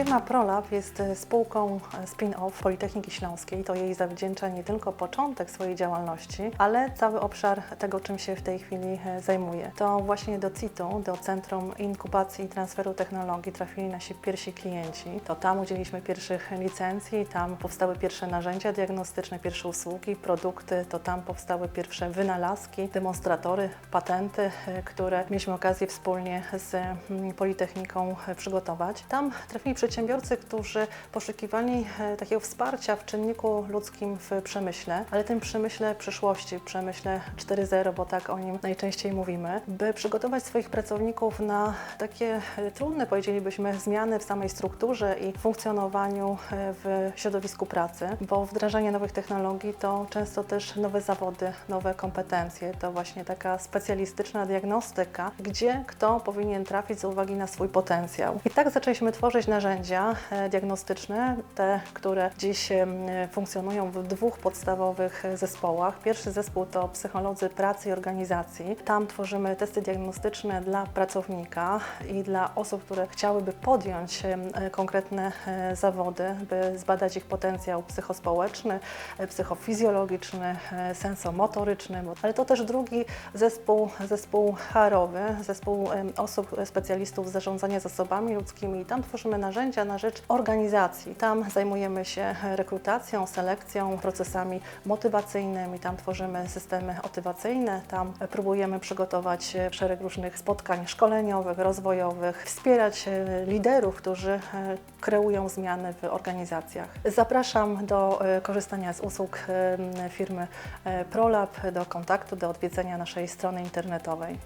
Firma ProLab jest e, spółką spin-off Politechniki Śląskiej. To jej zawdzięcza nie tylko początek swojej działalności, ale cały obszar tego, czym się w tej chwili e, zajmuje. To właśnie do CIT-u, do Centrum Inkubacji i Transferu Technologii trafili nasi pierwsi klienci. To tam udzieliliśmy pierwszych licencji, tam powstały pierwsze narzędzia diagnostyczne, pierwsze usługi, produkty, to tam powstały pierwsze wynalazki, demonstratory, patenty, e, które mieliśmy okazję wspólnie z mm, Politechniką przygotować. Tam trafili przedsiębiorcy, którzy poszukiwali e, takiego wsparcia w czynniku ludzkim w przemyśle, ale tym przemyśle przyszłości, przemyśle 4.0, bo tak o nim najczęściej mówimy, by przygotować swoich pracowników na takie e, trudne, powiedzielibyśmy, zmiany w samej strukturze i funkcjonowaniu e, w środowisku pracy, bo wdrażanie nowych technologii to często też nowe zawody, nowe kompetencje, to właśnie taka specjalistyczna diagnostyka, gdzie kto powinien trafić z uwagi na swój potencjał. I tak zaczęliśmy tworzyć narzędzia e, diagnostyczne, te, które dziś funkcjonują w dwóch podstawowych zespołach. Pierwszy zespół to psycholodzy pracy i organizacji. Tam tworzymy testy diagnostyczne dla pracownika i dla osób, które chciałyby podjąć e, konkretne e, zawody, by zbadać ich potencjał psychospołeczny, psychofizjologiczny, sensomotoryczny, ale to też drugi zespół, zespół HR-owy, zespół osób, specjalistów z zarządzania zasobami ludzkimi. Tam tworzymy narzędzia na rzecz organizacji. Tam zajmujemy się rekrutacją, selekcją, procesami motywacyjnymi. Tam tworzymy systemy motywacyjne. Tam próbujemy przygotować szereg różnych spotkań szkoleniowych, rozwojowych, wspierać e, liderów, którzy e, kreują zmiany w organizacjach. Zapraszam do e, korzystania z usług firmy ProLab, do kontaktu, do odwiedzenia naszej strony internetowej.